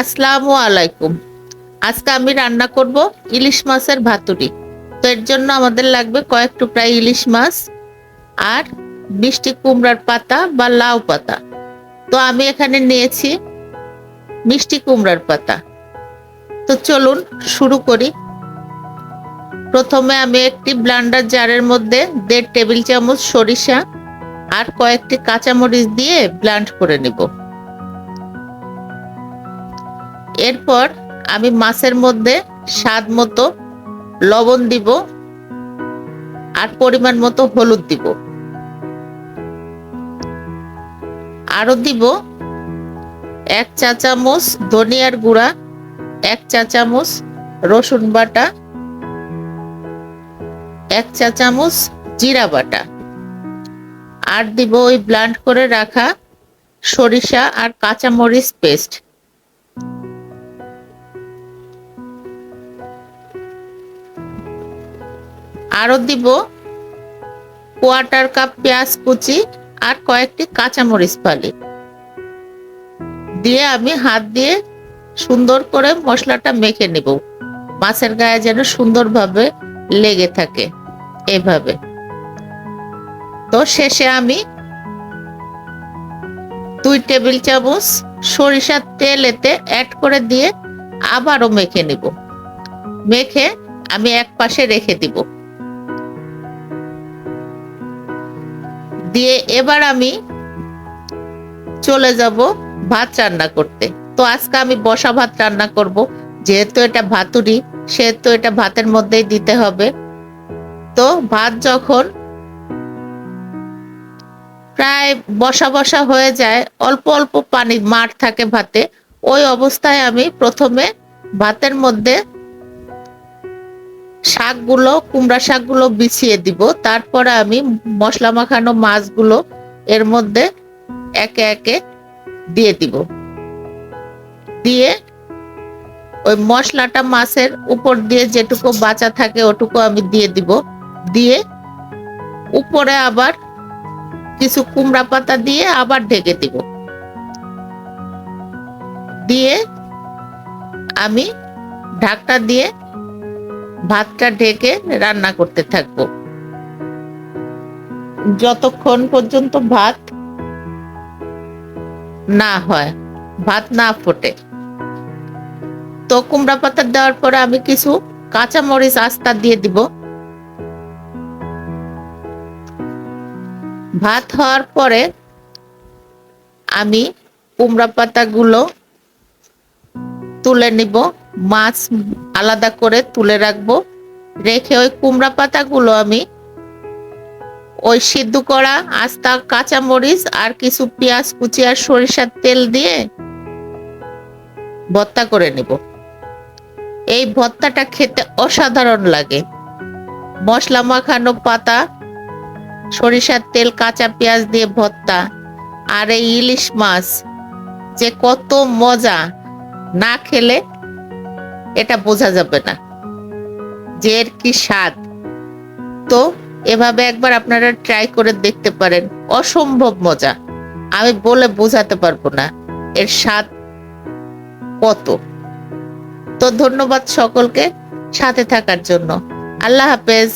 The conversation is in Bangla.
আসসালামু আলাইকুম। আজকে আমি রান্না করব ইলিশ মাছের ভাতুরি তো এর জন্য আমাদের লাগবে কয়েক টুকরা ইলিশ মাছ আর মিষ্টি কুমড়ার পাতা বা লাউ পাতা। তো আমি এখানে নিয়েছি মিষ্টি কুমড়ার পাতা। তো চলুন শুরু করি। প্রথমে আমি একটি ব্লান্ডার জারের মধ্যে দেড় টেবিল চামচ সরিষা আর কয়েকটি কাঁচামরিচ দিয়ে ব্লান্ড করে নেব। এরপর আমি মাছের মধ্যে স্বাদ মতো লবণ দিব আর পরিমাণ মতো হলুদ দিব। আরও দিব এক চা চামচ ধনিয়ার গুঁড়া, এক চা চামচ রসুন বাটা, এক চা চামচ জিরা বাটা। আর দিব ওই ব্লান্ড করে রাখা সরিষা আর কাঁচামরিচ পেস্ট আরও দিব কোয়ার্টার কাপ পেঁয়াজ কুচি আর কয়েকটি কাঁচামরিচ ফালি। দিয়ে আমি হাত দিয়ে সুন্দর করে মশলাটা মেখে নেব। মাছের গায়ে যেন সুন্দরভাবে লেগে থাকে এভাবে। তো শেষে আমি দুই টেবিল চামচ সরিষার তেল এতে অ্যাড করে দিয়ে আবারও মেখে নিব। মেখে আমি এক পাশে রেখে দিব। দিয়ে এবার আমি চলে যাব ভাত রান্না করতে। তো আজকে আমি বসা ভাত রান্না করব। যেহেতু এটা ভাতুরি সেহেতু এটা ভাতের মধ্যেই দিতে হবে। তো ভাত যখন প্রায় বসা বসা হয়ে যায়, অল্প অল্প পানি মার থাকে ভাতে, ওই অবস্থায় আমি প্রথমে ভাতের মধ্যে শাকগুলো, কুমড়া শাকগুলো বিছিয়ে দিব। তারপরে আমি মশলা মাখানো মাছগুলো এর মধ্যে একে একে দিয়ে দিব। দিয়ে ওই মশলাটা মাছের উপর দিয়ে যেটুকু বাঁচা থাকে ওটুকু আমি দিয়ে দিব। দিয়ে উপরে আবার কিছু কুমড়া পাতা দিয়ে আবার ঢেকে দিব। দিয়ে আমি ঢাকটা দিয়ে ভাতটা ঢেকে রান্না করতে থাকব। যতক্ষণ পর্যন্ত ভাত না হয়, ভাত না ফোটে। তো কুমড়া পাতা দেওয়ার পরে আমি কিছু কাঁচা মরিচ আস্তা দিয়ে দিব। ভাত হওয়ার পরে আমি কুমড়া পাতাগুলো তুলে নিব। মাছ আলাদা করে তুলে রাখব। রেখে ওই কুমড়া পাতাগুলো আমি, ওই সিদ্ধ করা আস্তা কাঁচা মরিচ আর কিছু পেঁয়াজ কুচি আর সরিষার তেল দিয়ে ভর্তা করে নেব। এই ভর্তাটা খেতে অসাধারণ লাগে। মশলা মাখানো পাতা, সরিষার তেল, কাঁচা পেঁয়াজ দিয়ে ভর্তা আর এই ইলিশ মাছ, যে কত মজা। না খেলে এটা বোঝা যাবে না। যে এর কি স্বাদ? তো এভাবে একবার আপনারা ট্রাই করে দেখতে পারেন। অসম্ভব মজা। আমি বলে বোঝাতে পারব না এর স্বাদ কত। তো ধন্যবাদ সকলকে সাথে থাকার জন্য। আল্লাহ হাফেজ।